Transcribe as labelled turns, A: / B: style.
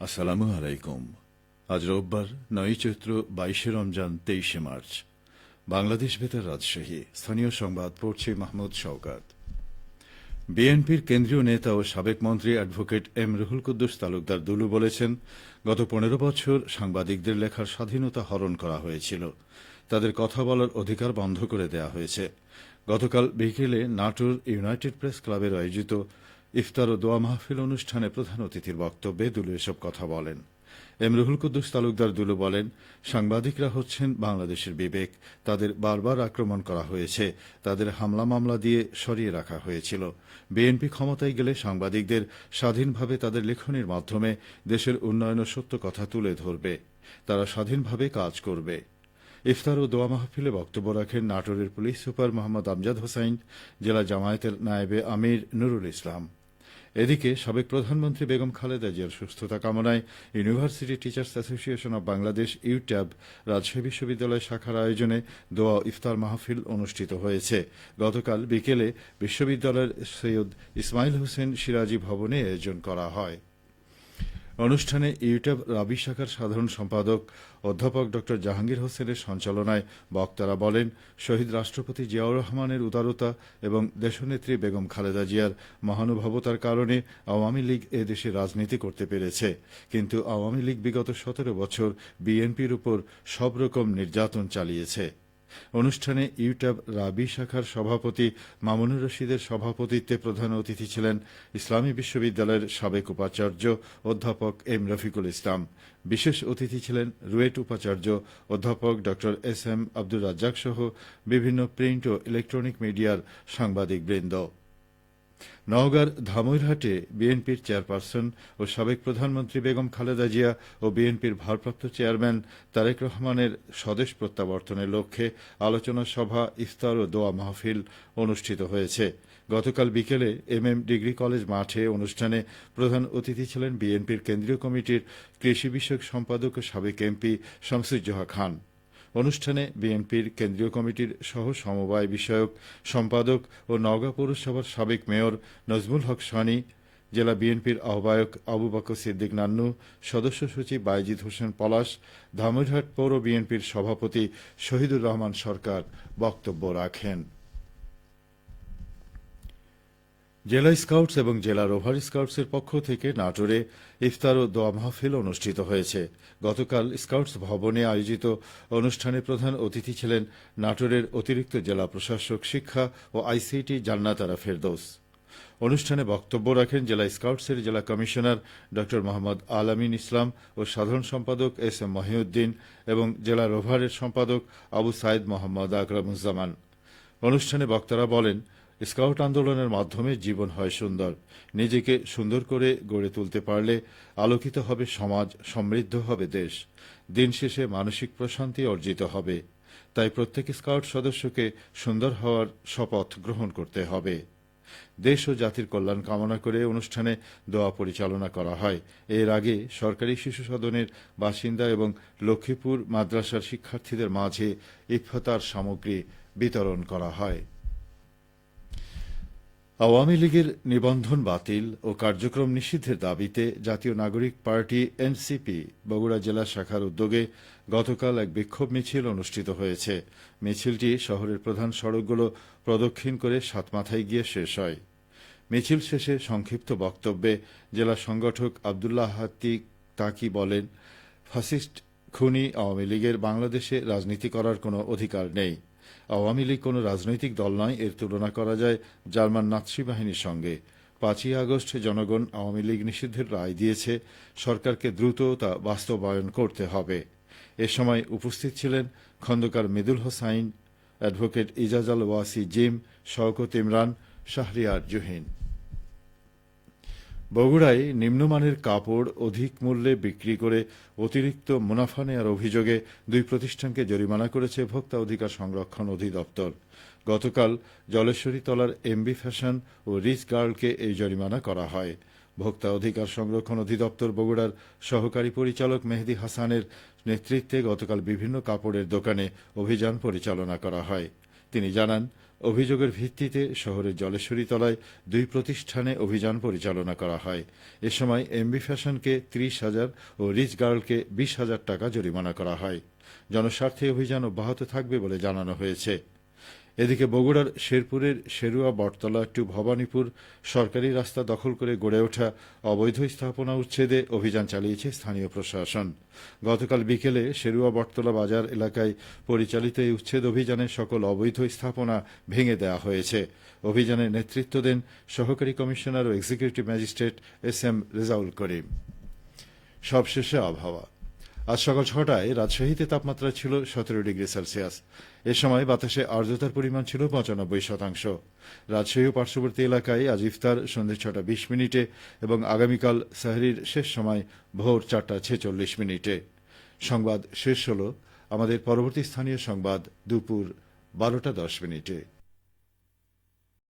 A: আসসালামু আলাইকুম। আজ রোববার নয় চৈত্র, বাইশে রমজান, তেইশে মার্চ। বাংলাদেশ বেতার রাজশাহী। স্থানীয় সংবাদ, পড়ছে মাহমুদ শওকাত। বিএনপির কেন্দ্রীয় নেতা ও সাবেক মন্ত্রী অ্যাডভোকেট এম রুহুল কুদ্দুস তালুকদার দুলু বলেছেন, গত পনেরো বছর সাংবাদিকদের লেখার স্বাধীনতা হরণ করা হয়েছিল। তাদের কথা বলার অধিকার বন্ধ করে দেয়া হয়েছে। গতকাল বিকেলে নাটোর ইউনাইটেড প্রেস ক্লাবের আয়োজিত ইফতার ও দোয়া মাহফিল অনুষ্ঠানে প্রধান অতিথির বক্তব্যে দুলু এসব কথা বলেন। এম রুহুল কুদ্দুস তালুকদার দুলু বলেন, সাংবাদিকরা হচ্ছেন বাংলাদেশের বিবেক, তাদের বারবার আক্রমণ করা হয়েছে, তাদের হামলা মামলা দিয়ে সরিয়ে রাখা হয়েছিল। বিএনপি ক্ষমতায় গেলে সাংবাদিকদের স্বাধীনভাবে তাদের লেখনির মাধ্যমে দেশের উন্নয়ন সত্য কথা তুলে ধরবে। তারা স্বাধীনভাবে কাজ করবে। ইফতার ও দোয়া মাহফিলে বক্তব্য রাখেন নাটোরের পুলিশ সুপার মোহাম্মদ আমজাদ হোসাইন, জেলা জামায়াতের নায়েবে আমির নুরুল ইসলাম। এদিকে সাবেক প্রধানমন্ত্রী বেগম খালেদা জিয়ার সুস্থতা কামনায় university teachers association of Bangladesh, UTAB, Rajshahi বিশ্ববিদ্যালয় শাখার আয়োজনে দোয়া ইফতার মাহফিল অনুষ্ঠিত হয়েছে। গতকাল বিকেলে বিশ্ববিদ্যালয়ের সৈয়দ ইসমাইল হোসেন সিরাজি ভবনে আয়োজন করা হয়। অনুষ্ঠানে ইউটিউব রাবি শাখার সাধারণ সম্পাদক অধ্যাপক ড জাহাঙ্গীর হোসেনের সঞ্চালনায় বক্তারা বলেন, শহীদ রাষ্ট্রপতি জিয়াউর রহমানের উদারতা এবং দেশনেত্রী বেগম খালেদা জিয়ার মহানুভবতার কারণে আওয়ামী লীগ এ দেশে রাজনীতি করতে পেরেছে। কিন্তু আওয়ামী লীগ বিগত সতেরো বছর বিএনপির উপর সব রকম নির্যাতন চালিয়েছে। অনুষ্ঠানে ইউটাব রাবি শাখার সভাপতি মামুনুর রশিদের সভাপতিত্বে প্রধান অতিথি ছিলেন ইসলামী বিশ্ববিদ্যালয়ের সাবেক উপাচার্য অধ্যাপক এম রফিকুল ইসলাম। বিশেষ অতিথি ছিলেন রুয়েট উপাচার্য অধ্যাপক ড এস এম আব্দুর রাজ্জাক সহ বিভিন্ন প্রিন্ট ও ইলেকট্রনিক মিডিয়ার সাংবাদিকবৃন্দ। নওগাঁর ধামইরহাটে বিএনপির চেয়ারপারসন ও সাবেক প্রধানমন্ত্রী বেগম খালেদা জিয়া ও বিএনপির ভারপ্রাপ্ত চেয়ারম্যান তারেক রহমানের স্বদেশ প্রত্যাবর্তনের লক্ষ্যে আলোচনা সভা, ইফতার ও দোয়া মাহফিল অনুষ্ঠিত হয়েছে। গতকাল বিকেলে এম এম ডিগ্রি কলেজ মাঠে অনুষ্ঠানে প্রধান অতিথি ছিলেন বিএনপির কেন্দ্রীয় কমিটির কৃষি বিষয়ক সম্পাদক ও সাবেক এমপি শামসুজ্জোহা খান। অনুষ্ঠানে বিএনপির কেন্দ্রীয় কমিটির সহ সমবায় বিষয়ক সম্পাদক ও নওগাঁ পৌরসভার সাবেক মেয়র নজমুল হক সানি, জেলা বিএনপির আহ্বায়ক আবু বাক সিদ্দিক নান্নু, সদস্য সচিব বাইজিদ হোসেন পলাশ ধামুরহাট পৌর বিএনপির সভাপতি শহীদুর রহমান সরকার বক্তব্য রাখেন। জেলা স্কাউটস এবং জেলা রোভার স্কাউটসের পক্ষ থেকে নাটোরে ইফতার ও দোয়া মাহফিল অনুষ্ঠিত হয়েছে। গতকাল স্কাউটস ভবনে আয়োজিত অনুষ্ঠানে প্রধান অতিথি ছিলেন নাটোরের অতিরিক্ত জেলা প্রশাসক, শিক্ষা ও আইসিটি জান্নাতারা ফেরদৌস। অনুষ্ঠানে বক্তব্য রাখেন জেলা স্কাউটসের জেলা কমিশনার ড মোহাম্মদ আলামিন ইসলাম ও সাধারণ সম্পাদক এস এম মহিউদ্দিন এবং জেলা রোভারের সম্পাদক আবু সাইদ মোহাম্মদ আকরামুজ্জামান। অনুষ্ঠানে বক্তারা বলেন স্কাউট আন্দোলনের মাধ্যমে জীবন হয় সুন্দর। নিজেকে সুন্দর করে গড়ে তুলতে পারলে আলোকিত হবে সমাজ, সমৃদ্ধ হবে দেশ। দিন শেষে মানসিক প্রশান্তি অর্জিত হবে। তাই প্রত্যেক স্কাউট সদস্যকে সুন্দর হওয়ার শপথ গ্রহণ করতে হবে। দেশ ও জাতির কল্যাণ কামনা করে অনুষ্ঠানে দোয়া পরিচালনা করা হয়। এর আগে সরকারি শিশু সদনের বাসিন্দা এবং লক্ষ্মীপুর মাদ্রাসার শিক্ষার্থীদের মাঝে ইফতার সামগ্রী বিতরণ করা হয়। আওয়ামী লীগের নিবন্ধন বাতিল ও কার্যক্রম নিষিদ্ধের দাবিতে জাতীয় নাগরিক পার্টি এনসিপি, বগুড়া জেলা শাখার উদ্যোগে গতকাল এক বিক্ষোভ মিছিল অনুষ্ঠিত হয়েছে। মিছিলটি শহরের প্রধান সড়কগুলো প্রদক্ষিণ করে সাতমাথায় গিয়ে শেষ হয়। মিছিল শেষে সংক্ষিপ্ত বক্তব্যে জেলা সংগঠক আবদুল্লাহ হাতিক তাকি বলেন, ফাসিস্ট খুনি আওয়ামী লীগের বাংলাদেশে রাজনীতি করার কোনো অধিকার নেই। আওয়ামী লীগ কোনো রাজনৈতিক দল নয়, এর তুলনা করা যায় জার্মান নাৎসি বাহিনীর সঙ্গে। পাঁচই আগস্ট জনগণ আওয়ামী লীগ নিষিদ্ধের রায় দিয়েছে, সরকারকে দ্রুত তা বাস্তবায়ন করতে হবে। এ সময় উপস্থিত ছিলেন খন্দকার মেদুল হোসাইন, অ্যাডভোকেট ইজাজাল ওয়াসি জিম, শওকত ইমরান, শাহরিয়ার জুহিন। বগুড়ায় নিম্নমানের কাপড় অধিক মূল্যে বিক্রি করে অতিরিক্ত মুনাফা নেওয়ার অভিযোগে দুই প্রতিষ্ঠানকে জরিমানা করেছে ভোক্তা অধিকার সংরক্ষণ অধিদপ্তর। গতকাল জলেশ্বরী তলার এমবি ফ্যাশন ও রিচ গার্লকে এই জরিমানা করা হয়। ভোক্তা অধিকার সংরক্ষণ অধিদপ্তর বগুড়ার সহকারী পরিচালক মেহেদি হাসানের নেতৃত্বে গতকাল বিভিন্ন কাপড়ের দোকানে অভিযান পরিচালনা করা হয়। তিনি জানান অভিযোগের ভিত্তিতে শহরের জলেশ্বরী তলায় দুই প্রতিষ্ঠানে অভিযান পরিচালনা করা হয়। এ সময় এমবি ফ্যাশনকে ত্রিশ হাজার ও রিচ গার্লকে বিশ হাজার টাকা জরিমানা করা হয়। জনস্বার্থে অভিযান অব্যাহত থাকবে বলে জানানো হয়েছে। এদিকে বগুড়ার শেরপুরের শেরুয়া, বটতলা টু ভবানীপুর সরকারি রাস্তা দখল করে গড়ে ওঠা অবৈধ স্থাপনা উচ্ছেদে অভিযান চালিয়েছে স্থানীয় প্রশাসন। গতকাল বিকেলে শেরুয়া, বটতলা বাজার এলাকায় পরিচালিত এই উচ্ছেদ অভিযানে সকল অবৈধ স্থাপনা ভেঙে দেওয়া হয়েছে। অভিযানে নেতৃত্ব দেন সহকারী কমিশনার ও executive magistrate S M Rezaul Karim. সবশেষে আবহাওয়া। আজ সকাল ছটায় রাজশাহীতে তাপমাত্রা ছিল সতেরো ডিগ্রি সেলসিয়াস। এ সময় বাতাসে আর্দ্রতার পরিমাণ ছিল পঁচানব্বই শতাংশ। রাজশাহী ও পার্শ্ববর্তী এলাকায় আজ ইফতার সন্ধ্যে ছটা বিশ মিনিটে এবং আগামীকাল সাহরির শেষ সময় ভোর চারটা ছেচল্লিশ মিনিটে। সংবাদ শেষ হল। আমাদের পরবর্তী স্থানীয় সংবাদ দুপুর বারোটা দশ মিনিটে।